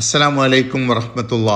അസ്സലാമു വലൈക്കും വറഹമത്തുള്ള.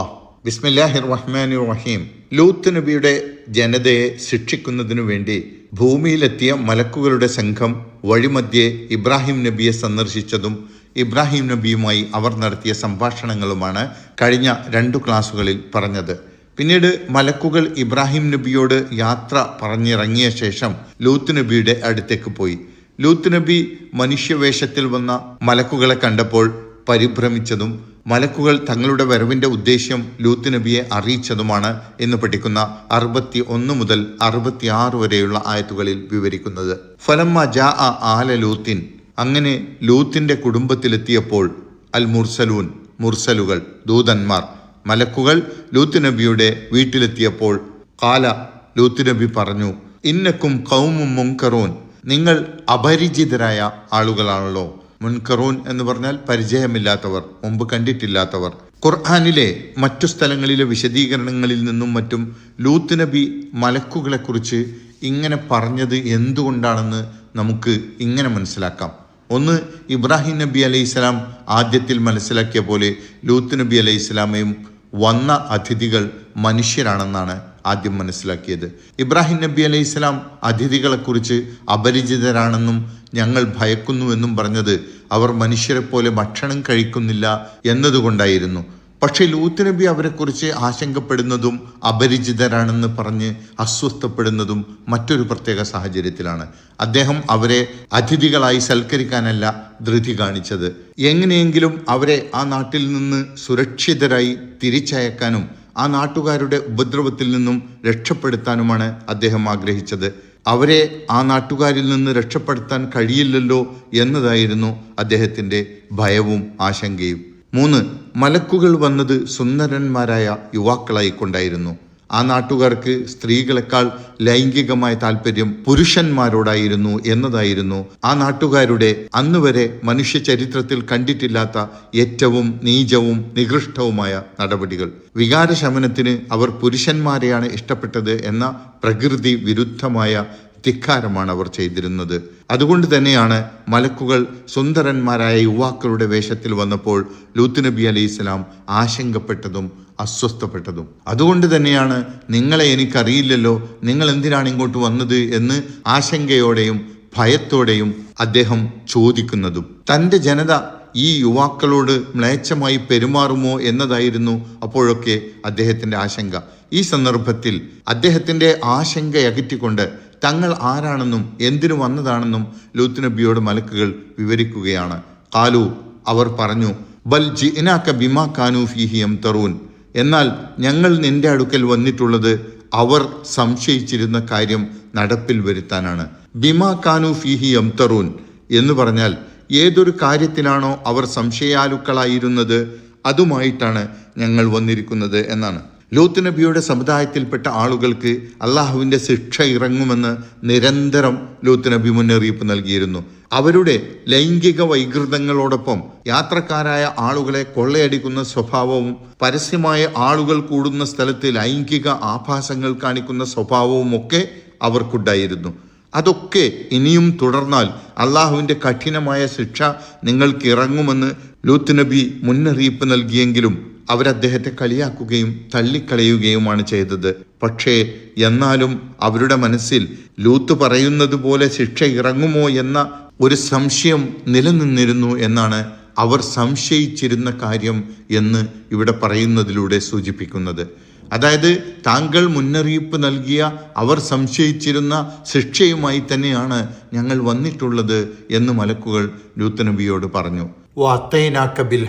ബിസ്മില്ലാഹിർ റഹ്മാൻ റഹീം ലൂത്ത് നബിയുടെ ജനതയെ ശിക്ഷിക്കുന്നതിനു വേണ്ടി ഭൂമിയിലെത്തിയ മലക്കുകളുടെ സംഘം വഴിമധ്യേ ഇബ്രാഹിം നബിയെ സന്ദർശിച്ചതും ഇബ്രാഹിം നബിയുമായി അവർ നടത്തിയ സംഭാഷണങ്ങളുമാണ് കഴിഞ്ഞ രണ്ടു ക്ലാസ്സുകളിൽ പറഞ്ഞത്. പിന്നീട് മലക്കുകൾ ഇബ്രാഹിം നബിയോട് യാത്ര പറഞ്ഞിറങ്ങിയ ശേഷം ലൂത്ത് നബിയുടെ അടുത്തേക്ക് പോയി. ലൂത്ത് നബി മനുഷ്യവേഷത്തിൽ വന്ന മലക്കുകളെ കണ്ടപ്പോൾ പരിഭ്രമിച്ചതും മലക്കുകൾ തങ്ങളുടെ വരവിന്റെ ഉദ്ദേശ്യം ലൂത്ത് നബിയെ അറിയിച്ചതുമാണ് എന്ന് പഠിക്കുന്ന അറുപത്തി ഒന്ന് മുതൽ അറുപത്തി ആറ് വരെയുള്ള ആയത്തുകളിൽ വിവരിക്കുന്നത്. ഫലമ്മ ജാ അ ആല ലൂത്തിൻ. അങ്ങനെ ലൂത്തിന്റെ കുടുംബത്തിലെത്തിയപ്പോൾ അൽ മുർസലൂൻ മുർസലുകൾ ദൂതന്മാർ മലക്കുകൾ ലൂത്ത് നബിയുടെ വീട്ടിലെത്തിയപ്പോൾ കാല ലൂത്ത് നബി പറഞ്ഞു ഇന്നക്കും കൗമും മുങ്കറൂൻ. നിങ്ങൾ അപരിചിതരായ ആളുകളാണല്ലോ. മുൻകറൂൻ എന്ന് പറഞ്ഞാൽ പരിചയമില്ലാത്തവർ മുമ്പ് കണ്ടിട്ടില്ലാത്തവർ. ഖുർആാനിലെ മറ്റു സ്ഥലങ്ങളിലെ വിശദീകരണങ്ങളിൽ നിന്നും മറ്റും ലൂത്ത് നബി മലക്കുകളെക്കുറിച്ച് ഇങ്ങനെ പറഞ്ഞത് എന്തുകൊണ്ടാണെന്ന് നമുക്ക് ഇങ്ങനെ മനസ്സിലാക്കാം. ഒന്ന് ഇബ്രാഹിം നബി അലൈഹി സ്വലാം ആദ്യത്തിൽ മനസ്സിലാക്കിയ പോലെ ലൂത്ത് നബി അലൈഹി സ്വലാമയും വന്ന അതിഥികൾ മനുഷ്യരാണെന്നാണ്. ആദ്യം മനസ്സിലാക്കിയത്. ഇബ്രാഹിം നബി അലൈഹി സ്വലാം അതിഥികളെക്കുറിച്ച് അപരിചിതരാണെന്നും ഞങ്ങൾ ഭയക്കുന്നുവെന്നും പറഞ്ഞത് അവർ മനുഷ്യരെ പോലെ ഭക്ഷണം കഴിക്കുന്നില്ല എന്നതുകൊണ്ടായിരുന്നു. പക്ഷേ ലൂത്ത് നബി അവരെക്കുറിച്ച് ആശങ്കപ്പെടുന്നതും അപരിചിതരാണെന്ന് പറഞ്ഞ് അസ്വസ്ഥപ്പെടുന്നതും മറ്റൊരു പ്രത്യേക സാഹചര്യത്തിലാണ്. അദ്ദേഹം അവരെ അതിഥികളായി സൽക്കരിക്കാനല്ല ധൃതി കാണിച്ചത്. എങ്ങനെയെങ്കിലും അവരെ ആ നാട്ടിൽ നിന്ന് സുരക്ഷിതരായി തിരിച്ചയക്കാനും ആ നാട്ടുകാരുടെ ഉപദ്രവത്തിൽ നിന്നും രക്ഷപ്പെടുത്താനുമാണ് അദ്ദേഹം ആഗ്രഹിച്ചത്. അവരെ ആ നാട്ടുകാരിൽ നിന്ന് രക്ഷപ്പെടുത്താൻ കഴിയില്ലല്ലോ എന്നതായിരുന്നു അദ്ദേഹത്തിന്റെ ഭയവും ആശങ്കയും. മൂന്ന് മലക്കുകൾ വന്നത് സുന്ദരന്മാരായ യുവാക്കളായി കൊണ്ടായിരുന്നു ആ നാട്ടുകാർക്ക് സ്ത്രീകളെക്കാൾ ലൈംഗികമായ താല്പര്യം പുരുഷന്മാരോടായിരുന്നു എന്നതായിരുന്നു. ആ നാട്ടുകാരുടെ അന്നുവരെ മനുഷ്യ ചരിത്രത്തിൽ കണ്ടിട്ടില്ലാത്ത ഏറ്റവും നീചവും നികൃഷ്ടവുമായ നടപടികൾ. വികാരശമനത്തിന് അവർ പുരുഷന്മാരെയാണ് ഇഷ്ടപ്പെട്ടത് എന്ന പ്രകൃതി വിരുദ്ധമായ ധിക്കാരമാണ് അവർ ചെയ്തിരുന്നത്. അതുകൊണ്ട് തന്നെയാണ് മലക്കുകൾ സുന്ദരന്മാരായ യുവാക്കളുടെ വേഷത്തിൽ വന്നപ്പോൾ ലൂത്ത് നബി അലൈഹി ഇസ്ലാം ആശങ്കപ്പെട്ടതും അസ്വസ്ഥപ്പെട്ടതും. അതുകൊണ്ട് തന്നെയാണ് നിങ്ങളെ എനിക്കറിയില്ലല്ലോ നിങ്ങൾ എന്തിനാണ് ഇങ്ങോട്ട് വന്നത് എന്ന് ആശങ്കയോടെയും ഭയത്തോടെയും അദ്ദേഹം ചോദിക്കുന്നതും. തന്റെ ജനത ഈ യുവാക്കളോട് മ്ലേച്ഛമായി പെരുമാറുമോ എന്നതായിരുന്നു അപ്പോഴൊക്കെ അദ്ദേഹത്തിന്റെ ആശങ്ക. ഈ സന്ദർഭത്തിൽ അദ്ദേഹത്തിന്റെ ആശങ്ക അകറ്റിക്കൊണ്ട് തങ്ങൾ ആരാണെന്നും എന്തിനു വന്നതാണെന്നും ലൂത്ത് നബിയോട് മലക്കുകൾ വിവരിക്കുകയാണ്. കാലു അവർ പറഞ്ഞു ബൽ ജിനാക്ക ബിമാ കാനു ഫിഹിയം തറൂൻ എന്നാൽ ഞങ്ങൾ നിന്റെ അടുക്കൽ വന്നിട്ടുള്ളത് അവർ സംശയിച്ചിരുന്ന കാര്യം നടപ്പിൽ വരുത്താനാണ്. ബിമാ കാനു ഫിഹി തറൂൻ എന്ന് പറഞ്ഞാൽ ഏതൊരു കാര്യത്തിലാണോ അവർ സംശയാലുക്കളായിരുന്നത് അതുമായിട്ടാണ് ഞങ്ങൾ വന്നിരിക്കുന്നത് എന്നാണ്. ലൂത്ത് നബിയുടെ സമുദായത്തിൽപ്പെട്ട ആളുകൾക്ക് അള്ളാഹുവിന്റെ ശിക്ഷ ഇറങ്ങുമെന്ന് നിരന്തരം ലൂത്ത് നബി മുന്നറിയിപ്പ് നൽകിയിരുന്നു. അവരുടെ ലൈംഗിക വൈകൃതങ്ങളോടൊപ്പം യാത്രക്കാരായ ആളുകളെ കൊള്ളയടിക്കുന്ന സ്വഭാവവും പരസ്യമായ ആളുകൾ കൂടുന്ന സ്ഥലത്ത് ലൈംഗിക ആഭാസങ്ങൾ കാണിക്കുന്ന സ്വഭാവവും ഒക്കെ അവർക്കുണ്ടായിരുന്നു. അതൊക്കെ ഇനിയും തുടർന്നാൽ അള്ളാഹുവിന്റെ കഠിനമായ ശിക്ഷ നിങ്ങൾക്ക് ഇറങ്ങുമെന്ന് ലൂത്ത് നബി മുന്നറിയിപ്പ് നൽകിയെങ്കിലും അവരദ്ദേഹത്തെ കളിയാക്കുകയും തള്ളിക്കളയുകയുമാണ് ചെയ്തത്. പക്ഷേ എന്നാലും അവരുടെ മനസ്സിൽ ലൂത്ത് പറയുന്നത് പോലെ ശിക്ഷ ഇറങ്ങുമോ എന്ന ഒരു സംശയം നിലനിന്നിരുന്നു എന്നാണ് അവർ സംശയിച്ചിരുന്ന കാര്യം എന്ന് ഇവിടെ പറയുന്നതിലൂടെ സൂചിപ്പിക്കുന്നത്. അതായത് താങ്കൾ മുന്നറിയിപ്പ് നൽകിയ അവർ സംശയിച്ചിരുന്ന ശിക്ഷയുമായി തന്നെയാണ് ഞങ്ങൾ വന്നിട്ടുള്ളത് എന്ന് മലക്കുകൾ ലൂത്ത് നബിയോട് പറഞ്ഞു. ബിൽ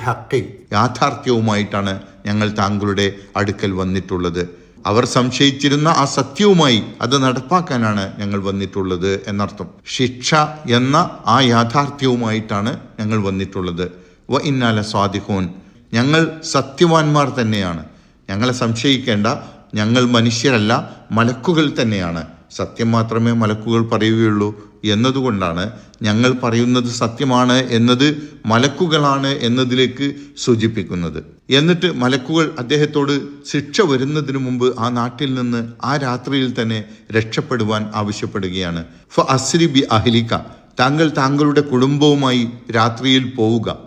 യാഥാർത്ഥ്യവുമായിട്ടാണ് ഞങ്ങൾ താങ്കളുടെ അടുക്കൽ വന്നിട്ടുള്ളത്. അവർ സംശയിച്ചിരുന്ന ആ സത്യവുമായി അത് നടപ്പാക്കാനാണ് ഞങ്ങൾ വന്നിട്ടുള്ളത് എന്നർത്ഥം. ശിക്ഷ എന്ന ആ യാഥാർത്ഥ്യവുമായിട്ടാണ് ഞങ്ങൾ വന്നിട്ടുള്ളത്. വ ഇന്നാല സ്വാദിഹോൻ ഞങ്ങൾ സത്യവാന്മാർ തന്നെയാണ്. ഞങ്ങളെ സംശയിക്കേണ്ട ഞങ്ങൾ മനുഷ്യരല്ല മലക്കുകൾ തന്നെയാണ്. സത്യം മാത്രമേ മലക്കുകൾ പറയുകയുള്ളൂ. എന്നതുകൊണ്ടാണ് ഞങ്ങൾ പറയുന്നത് സത്യമാണ് എന്നത് മലക്കുകളാണ് എന്നതിലേക്ക് സൂചിപ്പിക്കുന്നത്. എന്നിട്ട് മലക്കുകൾ അദ്ദേഹത്തോട് ശിക്ഷ വരുന്നതിന് മുമ്പ് ആ നാട്ടിൽ നിന്ന് ആ രാത്രിയിൽ തന്നെ രക്ഷപ്പെടുവാൻ ആവശ്യപ്പെടുകയാണ്. ഫ അസ്രി ബി അഹ്ലിക താങ്കൾ താങ്കളുടെ കുടുംബവുമായി രാത്രിയിൽ പോവുക.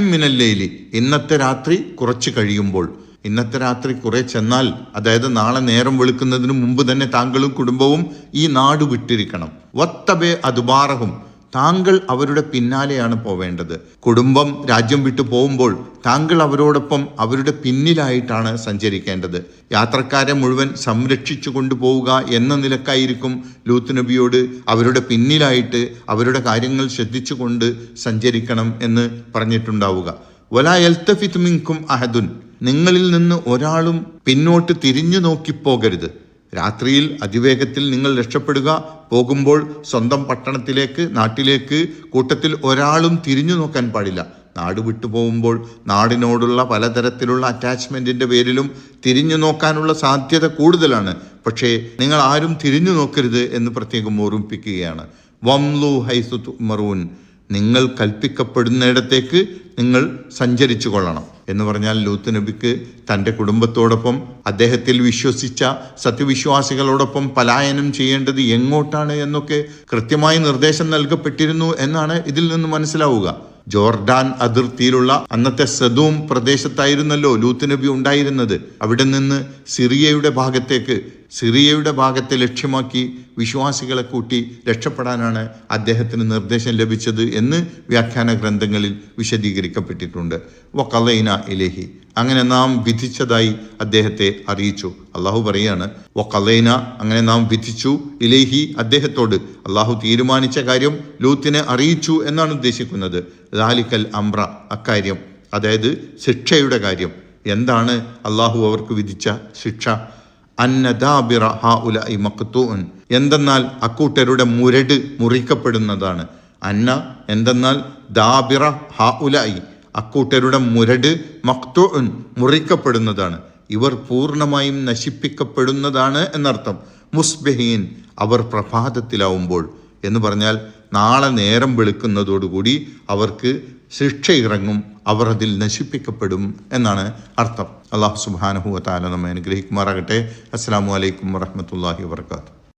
മിനല്ലൈലി ഇന്നത്തെ രാത്രി കുറച്ച് കഴിയുമ്പോൾ. ഇന്നത്തെ രാത്രി കുറെ ചെന്നാൽ അതായത് നാളെ നേരം വെളുക്കുന്നതിന് മുമ്പ് തന്നെ താങ്കളും കുടുംബവും ഈ നാട് വിട്ടിരിക്കണം. വത്തബെ അതുബാറഹും. താങ്കൾ അവരുടെ പിന്നാലെയാണ് പോവേണ്ടത്. കുടുംബം രാജ്യം വിട്ടു പോകുമ്പോൾ താങ്കൾ അവരോടൊപ്പം അവരുടെ പിന്നിലായിട്ടാണ് സഞ്ചരിക്കേണ്ടത്. യാത്രക്കാരെ മുഴുവൻ സംരക്ഷിച്ചു കൊണ്ടുപോവുക എന്ന നിലക്കായിരിക്കും ലൂത്ത് നബിയോട് അവരുടെ പിന്നിലായിട്ട് അവരുടെ കാര്യങ്ങൾ ശ്രദ്ധിച്ചുകൊണ്ട് സഞ്ചരിക്കണം എന്ന് പറഞ്ഞിട്ടുണ്ടാവുക. വലാ എൽത്തഫിത് മിങ്കും അഹദുൻ. നിങ്ങളിൽ നിന്ന് ഒരാളും പിന്നോട്ട് തിരിഞ്ഞു നോക്കിപ്പോകരുത് രാത്രിയിൽ അതിവേഗത്തിൽ നിങ്ങൾ രക്ഷപ്പെടുക. പോകുമ്പോൾ സ്വന്തം പട്ടണത്തിലേക്ക് നാട്ടിലേക്ക് കൂട്ടത്തിൽ ഒരാളും തിരിഞ്ഞു നോക്കാൻ പാടില്ല. നാട് വിട്ടു പോകുമ്പോൾ നാടിനോടുള്ള പലതരത്തിലുള്ള അറ്റാച്ച്മെന്റിന്റെ പേരിലും തിരിഞ്ഞു നോക്കാനുള്ള സാധ്യത കൂടുതലാണ്. പക്ഷേ നിങ്ങൾ ആരും തിരിഞ്ഞു നോക്കരുത് എന്ന് പ്രത്യേകം ഓർമ്മിപ്പിക്കുകയാണ്. വംലു ഹൈസു മറൂൻ നിങ്ങൾ കൽപ്പിക്കപ്പെടുന്നിടത്തേക്ക് നിങ്ങൾ സഞ്ചരിച്ചു കൊള്ളണം എന്ന് പറഞ്ഞാൽ ലൂത്ത് നബിക്ക് തന്റെ കുടുംബത്തോടൊപ്പം അദ്ദേഹത്തിൽ വിശ്വസിച്ച സത്യവിശ്വാസികളോടൊപ്പം പലായനം ചെയ്യേണ്ടത് എങ്ങോട്ടാണ് എന്നൊക്കെ കൃത്യമായി നിർദ്ദേശം നൽകപ്പെട്ടിരുന്നു എന്നാണ് ഇതിൽ നിന്ന് മനസ്സിലാവുക. ജോർഡാൻ അതിർത്തിയിലുള്ള അന്നത്തെ സദൂം പ്രദേശത്തായിരുന്നല്ലോ ലൂത്ത് നബി ഉണ്ടായിരുന്നത്. അവിടെ നിന്ന് സിറിയയുടെ ഭാഗത്തേക്ക് സിറിയയുടെ ഭാഗത്തെ ലക്ഷ്യമാക്കി വിശ്വാസികളെ കൂട്ടി രക്ഷപ്പെടാനാണ് അദ്ദേഹത്തിന് നിർദ്ദേശം ലഭിച്ചത് എന്ന് വ്യാഖ്യാന ഗ്രന്ഥങ്ങളിൽ വിശദീകരിക്കപ്പെട്ടിട്ടുണ്ട്. വക്കലൈന ഇലേഹി. അങ്ങനെ നാം വിധിച്ചതായി അദ്ദേഹത്തെ അറിയിച്ചു. അള്ളാഹു പറയാണ് വക്കലൈന അങ്ങനെ നാം വിധിച്ചു ഇലേഹി അദ്ദേഹത്തോട്. അള്ളാഹു തീരുമാനിച്ച കാര്യം ലൂത്തിനെ അറിയിച്ചു എന്നാണ് ഉദ്ദേശിക്കുന്നത്. ലാലിക്കൽ അംറ അക്കാര്യം. അതായത് ശിക്ഷയുടെ കാര്യം. എന്താണ് അള്ളാഹു അവർക്ക് വിധിച്ച ശിക്ഷ? അന്നദാബിറ മക്തൂൻ എന്തെന്നാൽ അക്കൂട്ടരുടെ മുരട് മുറിക്കപ്പെടുന്നതാണ്. അന്ന എന്തെന്നാൽ ദാബിറ ഹ ഉലായി അക്കൂട്ടരുടെ മുരട് മക്തൂൻ മുറിക്കപ്പെടുന്നതാണ്. ഇവർ പൂർണമായും നശിപ്പിക്കപ്പെടുന്നതാണ് എന്നർത്ഥം. മുസ്ബഹീൻ അവർ പ്രഭാതത്തിലാവുമ്പോൾ എന്ന് പറഞ്ഞാൽ നാളെ നേരം വെളുക്കുന്നതോടുകൂടി അവർക്ക് ശിക്ഷ ഇറങ്ങും അവർ അതിൽ നശിപ്പിക്കപ്പെടും എന്നാണ് അർത്ഥം. അള്ളാഹു സുബാനഹു താല നമ്മെ അനുഗ്രഹിക്കുമാറാകട്ടെ. അസ്സാം വലൈക്കും വറഹമത്തല്ലാഹി വാത്തു